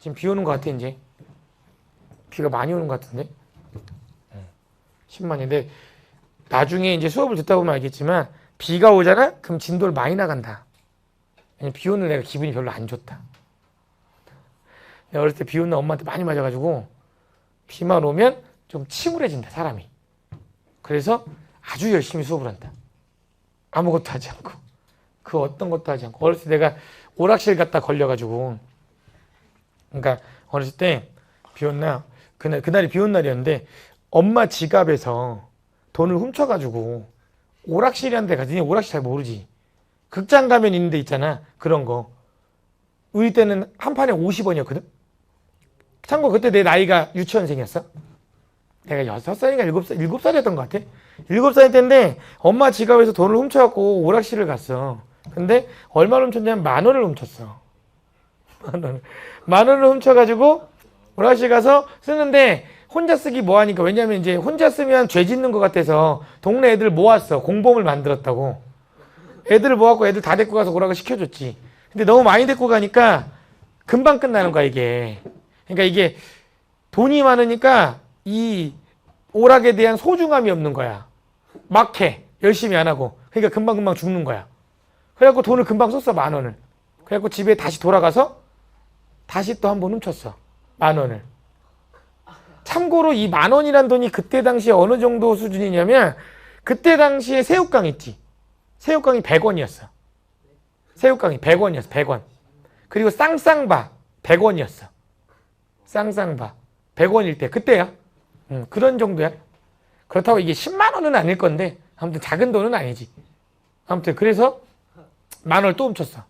지금 비 오는 것 같아 이제. 비가 많이 오는 것 같은데. 10만인데 나중에 이제 수업을 듣다 보면 알겠지만 비가 오잖아? 그럼 진도를 많이 나간다. 비 오는 내가 기분이 별로 안 좋다. 내가 어렸을 때 비 오는 날 엄마한테 많이 맞아가지고 비만 오면 좀 침울해진다 사람이. 그래서 아주 열심히 수업을 한다. 아무것도 하지 않고 그 어떤 것도 하지 않고 어렸을 때 내가 오락실 갔다 걸려가지고 그러니까 어렸을 때 비 온 날 그날 그날이 비 온 날이었는데 엄마 지갑에서 돈을 훔쳐가지고 오락실이란 데 가지 오락실 잘 모르지. 극장 가면 있는 데 있잖아 그런 거. 우리 때는 한 판에 50원이었거든? 참고 그때 내 나이가 유치원생이었어. 내가 6살인가 7살, 7살이었던 것 같아. 7살 때인데 엄마 지갑에서 돈을 훔쳐갖고 오락실을 갔어. 근데 얼마를 훔쳤냐면 만 원을 훔쳤어 만 원을 만 원을 훔쳐가지고 오락실 가서 쓰는데 혼자 쓰기 뭐하니까. 왜냐면 이제 혼자 쓰면 죄 짓는 것 같아서 동네 애들 모았어. 공범을 만들었다고. 애들을 모아갖고 애들 다 데리고 가서 오락을 시켜줬지. 근데 너무 많이 데리고 가니까 금방 끝나는 거야 이게. 그러니까 이게 돈이 많으니까 이 오락에 대한 소중함이 없는 거야. 막해. 열심히 안 하고. 그러니까 금방금방 죽는 거야. 그래갖고 돈을 금방 썼어 만 원을. 그래갖고 집에 다시 돌아가서 다시 또 한 번 훔쳤어. 만 원을. 참고로 이 만 원이란 돈이 그때 당시에 어느 정도 수준이냐면 그때 당시에 새우깡 있지. 새우깡이 100원이었어. 새우깡이 100원이었어. 100원. 그리고 쌍쌍바 100원이었어. 쌍쌍바 100원일 때. 그때야. 음, 그런 정도야. 그렇다고 이게 10만 원은 아닐 건데 아무튼 작은 돈은 아니지. 아무튼 그래서 만 원을 또 훔쳤어.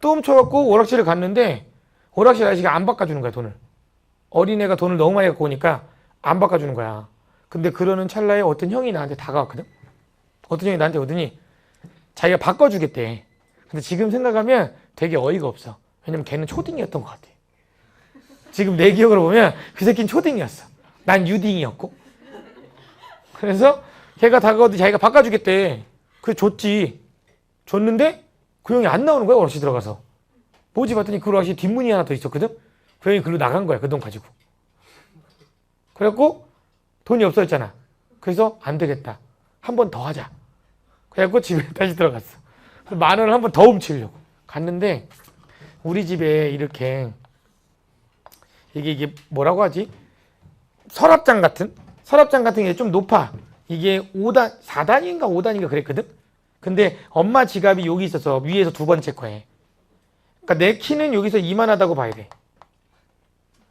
또 훔쳐갖고 오락실을 갔는데 오락실 아저씨가 안 바꿔주는 거야 돈을. 어린애가 돈을 너무 많이 갖고 오니까 안 바꿔주는 거야. 근데 그러는 찰나에 어떤 형이 나한테 다가왔거든? 어떤 형이 나한테 오더니 자기가 바꿔주겠대. 근데 지금 생각하면 되게 어이가 없어. 왜냐면 걔는 초딩이었던 것 같아. 지금 내 기억으로 보면 그 새끼는 초딩이었어. 난 유딩이었고. 그래서 걔가 다가오더니 자기가 바꿔주겠대. 그래 줬지. 줬는데 그 형이 안 나오는 거야 오락실 들어가서 뭐지 봤더니 그 오락실 뒷문이 하나 더 있었거든? 그 형이 글로 나간 거야 그 돈 가지고. 그래갖고 돈이 없어졌잖아. 그래서 안 되겠다. 한 번 더 하자. 그래갖고 집에 다시 들어갔어. 만 원을 한 번 더 훔치려고. 갔는데 우리 집에 이렇게 이게 이게 뭐라고 하지? 서랍장 같은 서랍장 같은 게 좀 높아. 이게 5단 4단인가 5단인가 그랬거든? 근데 엄마 지갑이 여기 있어서 위에서 두 번째 거에 그러니까 내 키는 여기서 이만하다고 봐야 돼.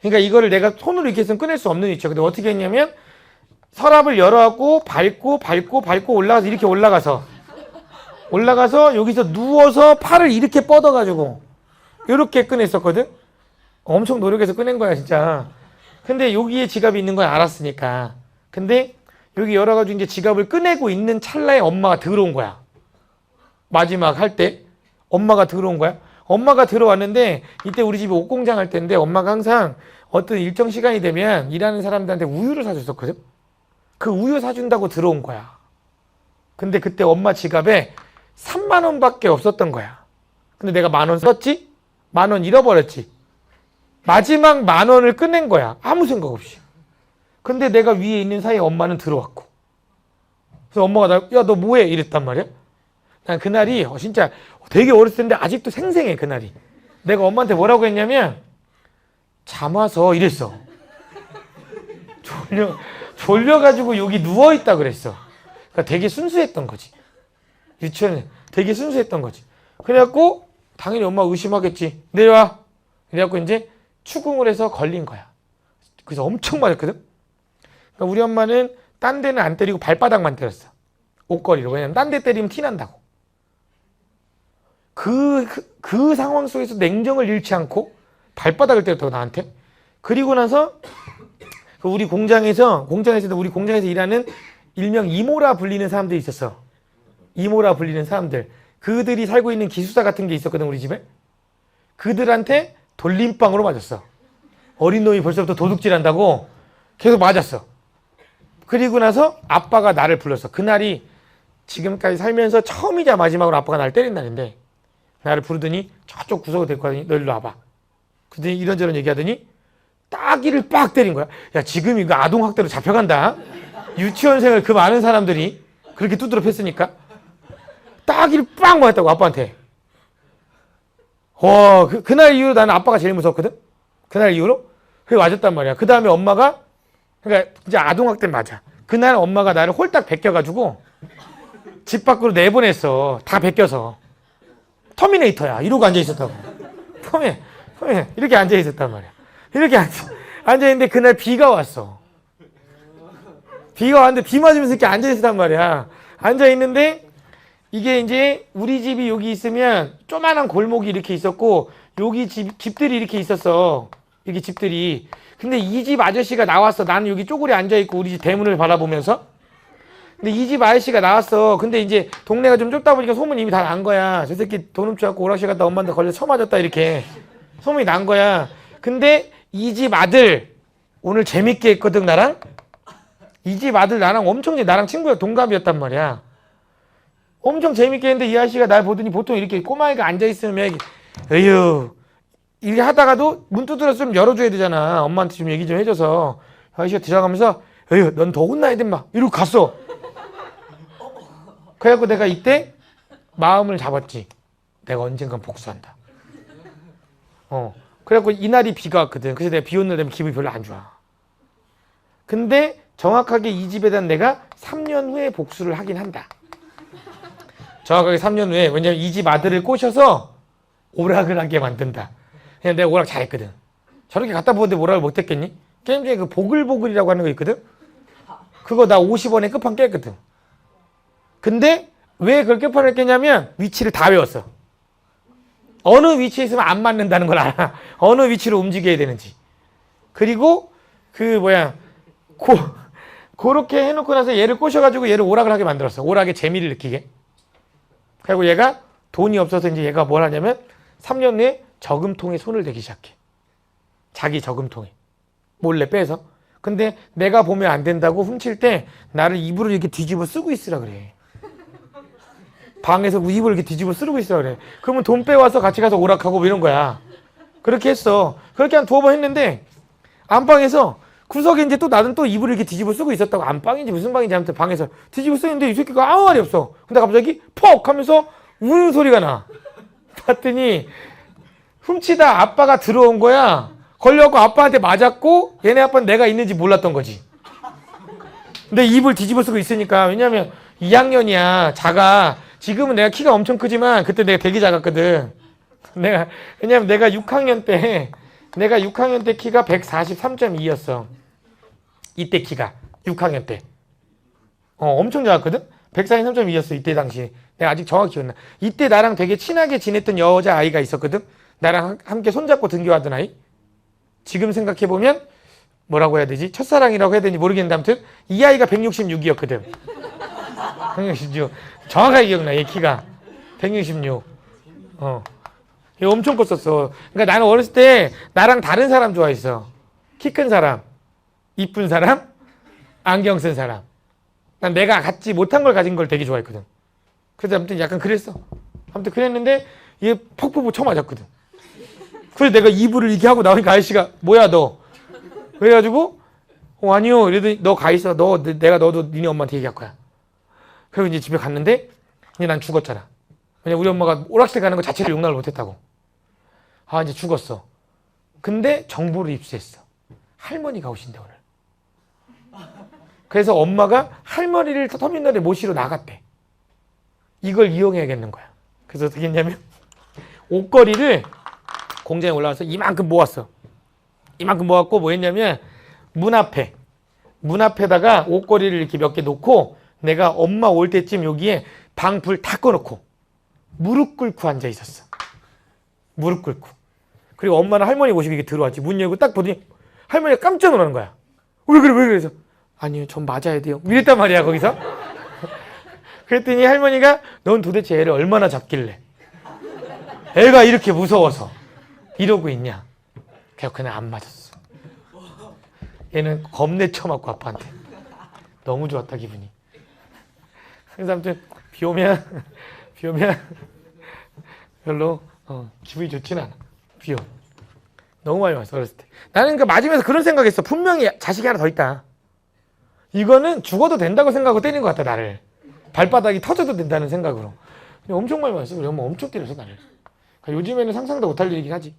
그러니까 이거를 내가 손으로 이렇게 해서는 꺼낼 수 없는 위치야. 근데 어떻게 했냐면 서랍을 열어갖고 밟고 밟고 밟고 올라가서 이렇게 올라가서 올라가서 여기서 누워서 팔을 이렇게 뻗어가지고 이렇게 꺼냈었거든? 엄청 노력해서 꺼낸 거야 진짜. 근데 여기에 지갑이 있는 걸 알았으니까. 근데 여기 열어가지고 이제 지갑을 꺼내고 있는 찰나에 엄마가 들어온 거야. 마지막 할 때 엄마가 들어온 거야 엄마가 들어왔는데 이때 우리 집에 옷공장 할 때인데 엄마가 항상 어떤 일정 시간이 되면 일하는 사람들한테 우유를 사줬었거든. 그 우유 사준다고 들어온 거야. 근데 그때 엄마 지갑에 3만 원밖에 없었던 거야. 근데 내가 만 원 썼지? 만 원 잃어버렸지. 마지막 만 원을 꺼낸 거야. 아무 생각 없이. 근데 내가 위에 있는 사이에 엄마는 들어왔고. 그래서 엄마가 나 야 너 뭐해? 이랬단 말이야 난 그날이 어, 진짜 되게 어렸을 텐데 아직도 생생해 그날이. 내가 엄마한테 뭐라고 했냐면 잠 와서 이랬어. 졸려 졸려가지고 여기 누워 있다 그랬어. 그러니까 되게 순수했던 거지. 유치원에 되게 순수했던 거지. 그래갖고 당연히 엄마 의심하겠지. 내려와. 그래갖고 이제 추궁을 해서 걸린 거야. 그래서 엄청 맞았거든. 그러니까 우리 엄마는 딴 데는 안 때리고 발바닥만 때렸어. 옷걸이로. 왜냐면 딴 데 때리면 티 난다고 그, 그, 그 상황 속에서 냉정을 잃지 않고 발바닥을 때렸다고 나한테? 그리고 나서 그 우리 공장에서 공장에서 우리 공장에서 일하는 일명 이모라 불리는 사람들이 있었어. 이모라 불리는 사람들. 그들이 살고 있는 기숙사 같은 게 있었거든 우리 집에. 그들한테 돌림방으로 맞았어. 어린 놈이 벌써부터 도둑질한다고 계속 맞았어. 그리고 나서 아빠가 나를 불렀어. 그날이 지금까지 살면서 처음이자 마지막으로 아빠가 나를 때린 날인데 나를 부르더니 저쪽 구석에 데리고 가더니 너 일로 와봐 근데 이런저런 얘기하더니 따기를 빡 때린 거야. 야 지금 이거 아동학대로 잡혀간다. 유치원생을 그 많은 사람들이 그렇게 두드려 팼으니까 따기를 빡 맞았다고 아빠한테. 와 그, 그날 이후로 나는 아빠가 제일 무섭거든. 그날 이후로 그게 맞았단 말이야. 그 다음에 엄마가 그러니까 이제 아동학대 맞아. 그날 엄마가 나를 홀딱 베껴가지고 집 밖으로 내보냈어. 다 베껴서. 터미네이터야. 이러고 앉아 있었다고. 터미, 터미, 이렇게 앉아 있었단 말이야. 이렇게 앉아, 앉아 있는데 그날 비가 왔어. 비가 왔는데 비 맞으면서 이렇게 앉아 있었단 말이야. 앉아 있는데 이게 이제 우리 집이 여기 있으면 조만한 골목이 이렇게 있었고 여기 집, 집들이 이렇게 있었어. 여기 집들이. 근데 이 집 아저씨가 나왔어. 나는 여기 쪼그리 앉아 있고 우리 집 대문을 바라보면서. 근데 이 집 아저씨가 나왔어. 근데 이제 동네가 좀 좁다 보니까 소문이 이미 다 난 거야. 저 새끼 돈 훔쳐갖고 오락실 갔다 엄마한테 걸려 쳐맞았다 이렇게. 소문이 난 거야. 근데 이 집 아들 오늘 재밌게 했거든 나랑. 이 집 아들 나랑 엄청 재- 나랑 친구야 동갑이었단 말이야. 엄청 재밌게 했는데 이 아저씨가 날 보더니 보통 이렇게 꼬마애가 앉아 있으면 에휴 이렇게 하다가도 문 두드려서 좀 열어줘야 되잖아. 엄마한테 좀 얘기 좀 해줘서 아저씨가 들어가면서 에휴 넌 더 혼나야 된마 이러고 갔어. 그래갖고 내가 이때 마음을 잡았지. 내가 언젠간 복수한다. 어. 그래갖고 이날이 비가 왔거든. 그래서 내가 비 오는 날 되면 기분이 별로 안 좋아. 근데 정확하게 이 집에 대한 내가 3년 후에 복수를 하긴 한다. 정확하게 3년 후에 왜냐면 이 집 아들을 꼬셔서 오락을 하게 만든다. 그냥 내가 오락 잘했거든. 저렇게 갖다 보는데 오락을 못했겠니? 게임 중에 그 보글보글이라고 하는 거 있거든? 그거 나 50원에 끝판 깼거든. 근데 왜 끝판을 깼냐면 위치를 다 외웠어. 어느 위치에 있으면 안 맞는다는 걸 알아. 어느 위치로 움직여야 되는지. 그리고 그 뭐야 고 그렇게 해놓고 나서 얘를 꼬셔가지고 얘를 오락을 하게 만들었어. 오락의 재미를 느끼게. 그리고 얘가 돈이 없어서 이제 얘가 뭘 하냐면 3년 후에 저금통에 손을 대기 시작해. 자기 저금통에. 몰래 빼서. 근데 내가 보면 안 된다고 훔칠 때 나를 입으로 이렇게 뒤집어 쓰고 있으라 그래. 방에서 입을 이렇게 뒤집어 쓰고 있으라 그래. 그러면 돈 빼와서 같이 가서 오락하고 뭐 이런 거야. 그렇게 했어. 그렇게 한 두어 번 했는데 안방에서 구석에 이제 또 나는 또 이불을 이렇게 뒤집어 쓰고 있었다고 안방인지 무슨 방인지 아무튼 방에서 뒤집어 쓰는데 이 새끼가 아무 말이 없어. 근데 갑자기 퍽 하면서 우는 소리가 나. 봤더니 훔치다 아빠가 들어온 거야. 걸려갖고 아빠한테 맞았고 얘네 아빠는 내가 있는지 몰랐던 거지. 근데 입을 뒤집어 쓰고 있으니까 왜냐면 2학년이야 작아. 지금은 내가 키가 엄청 크지만 그때 내가 되게 작았거든. 내가 왜냐면 내가 6학년 때 내가 6학년 때 키가 143.2였어. 이때 키가 6학년 때. 어, 엄청 작았거든? 143.2였어. 이때 당시. 내가 아직 정확히 기억나. 이때 나랑 되게 친하게 지냈던 여자 아이가 있었거든? 나랑 함께 손잡고 등교하던 아이? 지금 생각해 보면 뭐라고 해야 되지? 첫사랑이라고 해야 되는지 모르겠는데 아무튼 이 아이가 166이었거든. 166. 정확하게 기억나, 얘 키가. 166. 어. 얘 엄청 컸었어. 그러니까 나는 어렸을 때 나랑 다른 사람 좋아했어. 키 큰 사람, 이쁜 사람, 안경 쓴 사람. 난 내가 갖지 못한 걸 가진 걸 되게 좋아했거든. 그래서 아무튼 약간 그랬어. 아무튼 그랬는데 얘 퍽퍽 쳐 맞았거든. 그래서 내가 이불을 이렇게 하고 나오니까 아저씨가 뭐야 너? 그래가지고 어 아니요. 이러더니 너 가 있어. 너 내- 내가 너도 니네 엄마한테 얘기할 거야. 그리고 이제 집에 갔는데 이제 난 죽었잖아. 왜냐 우리 엄마가 오락실 가는 거 자체를 용납을 못했다고. 아 이제 죽었어. 근데 정보를 입수했어. 할머니가 오신대 오늘. 그래서 엄마가 할머니를 터미널에 모시러 나갔대. 이걸 이용해야겠는 거야. 그래서 어떻게 했냐면 옷걸이를 공장에 올라와서 이만큼 모았어. 이만큼 모았고 뭐 했냐면 문 앞에 문 앞에다가 옷걸이를 이렇게 몇 개 놓고 내가 엄마 올 때쯤 여기에 방 불 다 꺼놓고 무릎 꿇고 앉아 있었어. 무릎 꿇고. 그리고 엄마는 할머니 모시고 이렇게 들어왔지. 문 열고 딱 보더니 할머니가 깜짝 놀라는 거야. 왜 그래, 왜 그래서 아니요, 전 맞아야 돼요. 이랬단 말이야, 거기서. 그랬더니 할머니가 넌 도대체 애를 얼마나 잡길래 애가 이렇게 무서워서 이러고 있냐. 그냥 그냥 안 맞았어. 얘는 겁내 쳐맞고 아빠한테. 너무 좋았다, 기분이. 그래서 아무튼 비 오면 비 오면 별로 어, 기분이 좋진 않아. 비 오. 너무 많이 맞았어 어렸을 때. 나는 그 맞으면서 그런 생각했어. 분명히 자식이 하나 더 있다. 이거는 죽어도 된다고 생각하고 때린 것 같다 나를. 발바닥이 터져도 된다는 생각으로. 엄청 많이 맞았어. 우리 엄마 엄청 때려서 나를. 그러니까 요즘에는 상상도 못할 일이긴 하지.